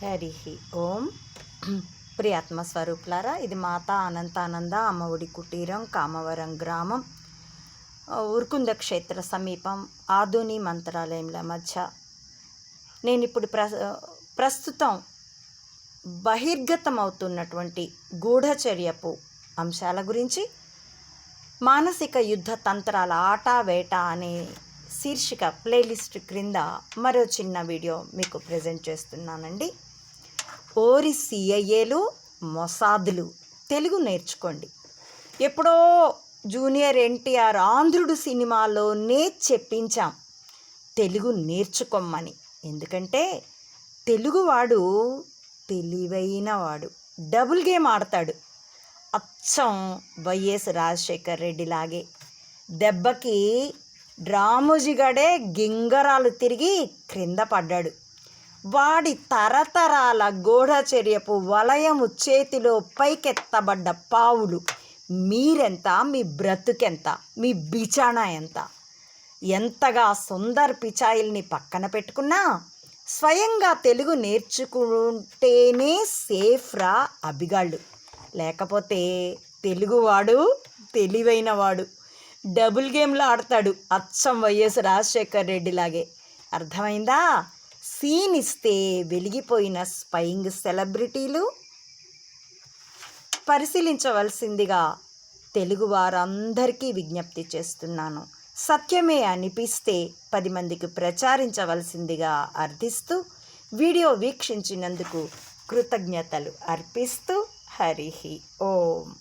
హరి ఓం ప్రియాత్మ స్వరూపులారా ఇది మాతా అనంతానంద అమ్మఒడి కుటీరం కామవరం గ్రామం. ఉరుకుంద క్షేత్ర సమీపం ఆధుని మంత్రాలయంల మధ్య. నేను ఇప్పుడు ప్ర ప్రస్తుతం బహిర్గతమవుతున్నటువంటి గూఢచర్యపు అంశాల గురించి మానసిక యుద్ధ తంత్రాల ఆట వేట అనే శీర్షిక ప్లేలిస్ట్ క్రింద మరో చిన్న వీడియో మీకు ప్రజెంట్ చేస్తున్నానండి. ఓరి సిఐఏలు మొసాదులు. తెలుగు నేర్చుకోండి. ఎప్పుడో జూనియర్ ఎన్టీఆర్ ఆంధ్రుడు సినిమాలోనే చెప్పించాం. తెలుగు నేర్చుకోమని ఎందుకంటే తెలుగువాడు తెలివైన వాడు. డబుల్ గేమ్ ఆడతాడు. అచ్చం వైఎస్ రాజశేఖర్ రెడ్డి లాగే. దెబ్బకి రామోజీగాడే గింగరాలు తిరిగి క్రింద పడ్డాడు. వాడి తరతరాల గూఢచర్యపు వలయము చేతిలో పైకెత్తబడ్డ పావులు మీరెంత మీ బ్రతుకెంత మీ బిచాణా ఎంత? ఎంతగా సుందర్ పిచాయిల్ని పక్కన పెట్టుకున్నా? స్వయంగా తెలుగు నేర్చుకుంటేనే సేఫ్రా అభిగాళ్ళు. లేకపోతే తెలుగువాడు తెలివైనవాడు. డబుల్ గేమ్లో ఆడతాడు అచ్చం వైఎస్ రాజశేఖర్ రెడ్డిలాగే. అర్థమైందా? సీన్ ఇస్తే వెలిగిపోయిన స్పయింగ్ సెలబ్రిటీలు? పరిశీలించవలసిందిగా తెలుగు వారందరికీ విజ్ఞప్తి చేస్తున్నాను. సత్యమే అనిపిస్తే పది మందికి ప్రచారించవలసిందిగా అర్థిస్తూ వీడియో వీక్షించినందుకు కృతజ్ఞతలు అర్పిస్తూ హరి ఓం.